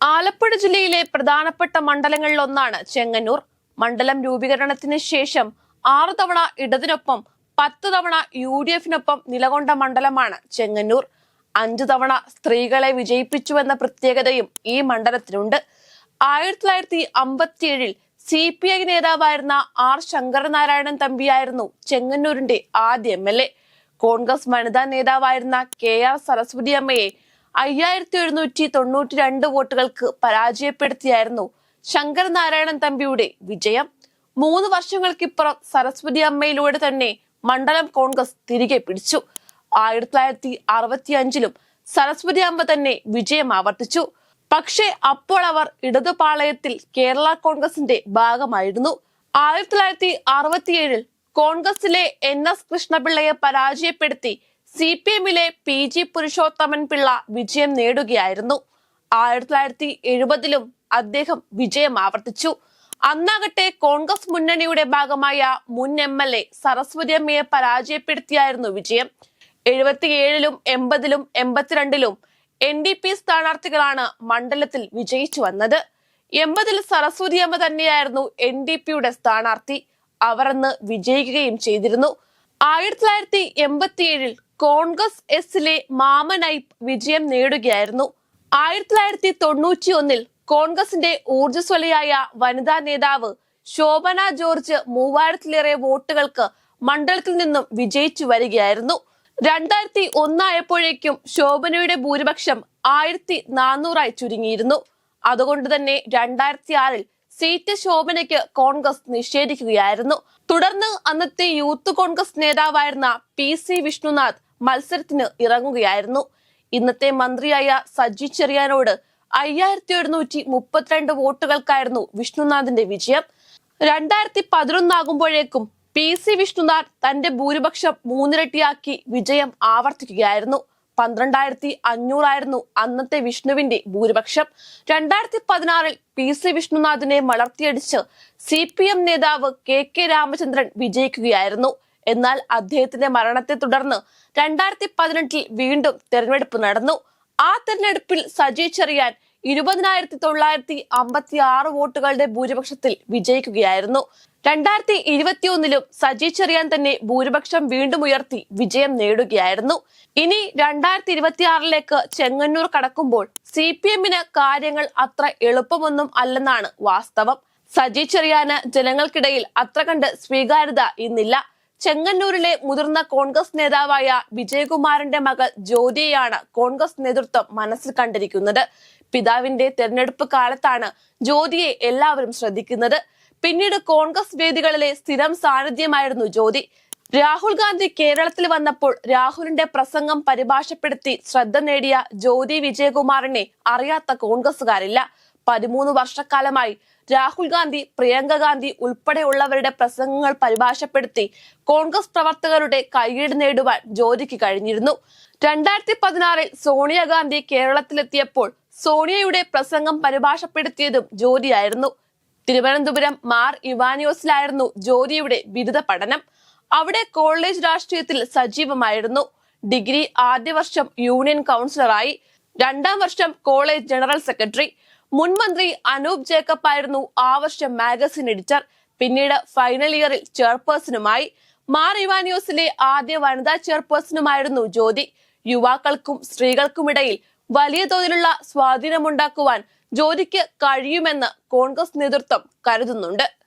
ആലപ്പുഴ ജില്ലയിലെ പ്രധാനപ്പെട്ട മണ്ഡലങ്ങളിലൊന്നാണ് ചെങ്ങന്നൂർ. മണ്ഡലം രൂപീകരണത്തിന് ശേഷം ആറു തവണ ഇടതിനൊപ്പം പത്ത് തവണ യു ഡി എഫിനൊപ്പം നിലകൊണ്ട മണ്ഡലമാണ് ചെങ്ങന്നൂർ. അഞ്ചു തവണ സ്ത്രീകളെ വിജയിപ്പിച്ചുവെന്ന പ്രത്യേകതയും ഈ മണ്ഡലത്തിനുണ്ട്. ആയിരത്തി തൊള്ളായിരത്തി അമ്പത്തിയേഴിൽ സി പി ഐ നേതാവായിരുന്ന ആർ ശങ്കരനാരായണൻ തമ്പിയായിരുന്നു ചെങ്ങന്നൂരിന്റെ ആദ്യ എം എൽ എ. കോൺഗ്രസ് വനിതാ നേതാവായിരുന്ന കെ ആർ സരസ്വതി അമ്മയെ അയ്യായിരത്തി എഴുന്നൂറ്റി തൊണ്ണൂറ്റി രണ്ട് വോട്ടുകൾക്ക് പരാജയപ്പെടുത്തിയായിരുന്നു ശങ്കർ നാരായണൻ തമ്പിയുടെ വിജയം. മൂന്ന് വർഷങ്ങൾക്കിപ്പുറം സരസ്വതി അമ്മയിലൂടെ തന്നെ മണ്ഡലം കോൺഗ്രസ് തിരികെ പിടിച്ചു. ആയിരത്തി തൊള്ളായിരത്തി അറുപത്തി അഞ്ചിലും സരസ്വതി അമ്മ തന്നെ വിജയം ആവർത്തിച്ചു. പക്ഷേ അപ്പോൾ അവർ ഇടതുപാളയത്തിൽ കേരള കോൺഗ്രസിന്റെ ഭാഗമായിരുന്നു. ആയിരത്തി തൊള്ളായിരത്തി അറുപത്തിയേഴിൽ കോൺഗ്രസിലെ എൻ എസ് കൃഷ്ണപിള്ളയെ പരാജയപ്പെടുത്തി സി പി എമ്മിലെ പി ജി പുരുഷോത്തമൻ പിള്ള വിജയം നേടുകയായിരുന്നു. ആയിരത്തി തൊള്ളായിരത്തി എഴുപതിലും അദ്ദേഹം വിജയം ആവർത്തിച്ചു. അന്നാകട്ടെ കോൺഗ്രസ് മുന്നണിയുടെ ഭാഗമായ മുൻ എം എൽ എ സരസ്വതി അമ്മയെ പരാജയപ്പെടുത്തിയായിരുന്നു വിജയം. എഴുപത്തിയേഴിലും എൺപതിലും എൺപത്തിരണ്ടിലും എൻ ഡി പി സ്ഥാനാർത്ഥികളാണ് മണ്ഡലത്തിൽ വിജയിച്ചു വന്നത്. എൺപതിൽ സരസ്വതി അമ്മ തന്നെയായിരുന്നു എൻ ഡി പിയുടെ സ്ഥാനാർത്ഥി. അവർ അന്ന് വിജയിക്കുകയും ചെയ്തിരുന്നു. ആയിരത്തി തൊള്ളായിരത്തി എൺപത്തിയേഴിൽ കോൺഗ്രസ് എസിലെ മാമനൈപ്പ് വിജയം നേടുകയായിരുന്നു. ആയിരത്തി തൊള്ളായിരത്തി തൊണ്ണൂറ്റി ഒന്നിൽ കോൺഗ്രസിന്റെ ഊർജസ്വലയായ വനിതാ നേതാവ് ശോഭന ജോർജ് മൂവായിരത്തിലേറെ വോട്ടുകൾക്ക് മണ്ഡലത്തിൽ നിന്നും വിജയിച്ചു വരികയായിരുന്നു. രണ്ടായിരത്തി ഒന്നായപ്പോഴേക്കും ശോഭനയുടെ ഭൂരിപക്ഷം ആയിരത്തി നാനൂറായി ചുരുങ്ങിയിരുന്നു. അതുകൊണ്ട് തന്നെ രണ്ടായിരത്തി ആറിൽ സീറ്റ് ശോഭനയ്ക്ക് കോൺഗ്രസ് നിഷേധിക്കുകയായിരുന്നു. തുടർന്ന് അന്നത്തെ യൂത്ത് കോൺഗ്രസ് നേതാവായിരുന്ന പി സി വിഷ്ണുനാഥ് മത്സരത്തിന് ഇറങ്ങുകയായിരുന്നു. ഇന്നത്തെ മന്ത്രിയായ സജി ചെറിയാനോട് അയ്യായിരത്തി ഒരുന്നൂറ്റി മുപ്പത്തിരണ്ട് വോട്ടുകൾക്കായിരുന്നു വിഷ്ണുനാഥിന്റെ വിജയം. രണ്ടായിരത്തി പതിനൊന്നാകുമ്പോഴേക്കും പി സി വിഷ്ണുനാഥ് തന്റെ ഭൂരിപക്ഷം മൂന്നിരട്ടിയാക്കി വിജയം ആവർത്തിക്കുകയായിരുന്നു. പന്ത്രണ്ടായിരത്തി അഞ്ഞൂറായിരുന്നു അന്നത്തെ വിഷ്ണുവിന്റെ ഭൂരിപക്ഷം. രണ്ടായിരത്തി പതിനാറിൽ പി സി വിഷ്ണുനാഥിനെ മലർത്തിയടിച്ച് സി പി എം നേതാവ് കെ കെ രാമചന്ദ്രൻ വിജയിക്കുകയായിരുന്നു. എന്നാൽ അദ്ദേഹത്തിന്റെ മരണത്തെ തുടർന്ന് രണ്ടായിരത്തി പതിനെട്ടിൽ വീണ്ടും തെരഞ്ഞെടുപ്പ് നടന്നു. ആ തെരഞ്ഞെടുപ്പിൽ സജി ചെറിയാൻ ഇരുപതിനായിരത്തി തൊള്ളായിരത്തി അമ്പത്തി ആറ് വോട്ടുകളുടെ ഭൂരിപക്ഷത്തിൽ വിജയിക്കുകയായിരുന്നു. രണ്ടായിരത്തി ഇരുപത്തിയൊന്നിലും സജി ചെറിയാൻ തന്നെ ഭൂരിപക്ഷം വീണ്ടും ഉയർത്തി വിജയം നേടുകയായിരുന്നു. ഇനി രണ്ടായിരത്തി ഇരുപത്തിയാറിലേക്ക് ചെങ്ങന്നൂർ കടക്കുമ്പോൾ സി പി എമ്മിന് കാര്യങ്ങൾ അത്ര എളുപ്പമൊന്നും അല്ലെന്നാണ് വാസ്തവം. സജി ചെറിയാന് ജനങ്ങൾക്കിടയിൽ അത്ര കണ്ട് സ്വീകാര്യത ഇന്നില്ല. ചെങ്ങന്നൂരിലെ മുതിർന്ന കോൺഗ്രസ് നേതാവായ വിജയകുമാറിന്റെ മകൾ ജ്യോതിയെയാണ് കോൺഗ്രസ് നേതൃത്വം മനസ്സിൽ കണ്ടിരിക്കുന്നത്. പിതാവിന്റെ തെരഞ്ഞെടുപ്പ് കാലത്താണ് ജ്യോതിയെ എല്ലാവരും ശ്രദ്ധിക്കുന്നത്. പിന്നീട് കോൺഗ്രസ് വേദികളിലെ സ്ഥിരം സാന്നിധ്യമായിരുന്നു ജ്യോതി. രാഹുൽ ഗാന്ധി കേരളത്തിൽ വന്നപ്പോൾ രാഹുലിന്റെ പ്രസംഗം പരിഭാഷപ്പെടുത്തി ശ്രദ്ധ നേടിയ ജ്യോതി വിജയകുമാറിനെ അറിയാത്ത കോൺഗ്രസുകാരില്ല പതിമൂന്ന് വർഷക്കാലമായി രാഹുൽ ഗാന്ധി പ്രിയങ്ക ഗാന്ധി ഉൾപ്പെടെയുള്ളവരുടെ പ്രസംഗങ്ങൾ പരിഭാഷപ്പെടുത്തി കോൺഗ്രസ് പ്രവർത്തകരുടെ കൈയീട് നേടുവാൻ ജ്യോതിക്ക് കഴിഞ്ഞിരുന്നു. രണ്ടായിരത്തി പതിനാറിൽ സോണിയാഗാന്ധി കേരളത്തിലെത്തിയപ്പോൾ സോണിയയുടെ പ്രസംഗം പരിഭാഷപ്പെടുത്തിയതും ജ്യോതിയായിരുന്നു. തിരുവനന്തപുരം മാർ ഇവാനിയോസിലായിരുന്നു ജ്യോതിയുടെ ബിരുദ പഠനം. അവിടെ കോളേജ് രാഷ്ട്രീയത്തിൽ സജീവമായിരുന്നു. ഡിഗ്രി ആദ്യ വർഷം യൂണിയൻ കൗൺസിലറായി. രണ്ടാം വർഷം കോളേജ് ജനറൽ സെക്രട്ടറി. മുൻമന്ത്രി അനൂപ് ജേക്കബ് ആയിരുന്നു ആ വർഷം മാഗസിൻ എഡിറ്റർ. പിന്നീട് ഫൈനൽ ഇയറിൽ ചെയർപേഴ്സണുമായി. മാർ ഇവാനിയോസിലെ ആദ്യ വനിതാ ചെയർപേഴ്സണുമായിരുന്നു ജ്യോതി. യുവാക്കൾക്കും സ്ത്രീകൾക്കുമിടയിൽ വലിയ തോതിലുള്ള സ്വാധീനമുണ്ടാക്കുവാൻ ജ്യോതിക്ക് കഴിയുമെന്ന് കോൺഗ്രസ് നേതൃത്വം കരുതുന്നുണ്ട്.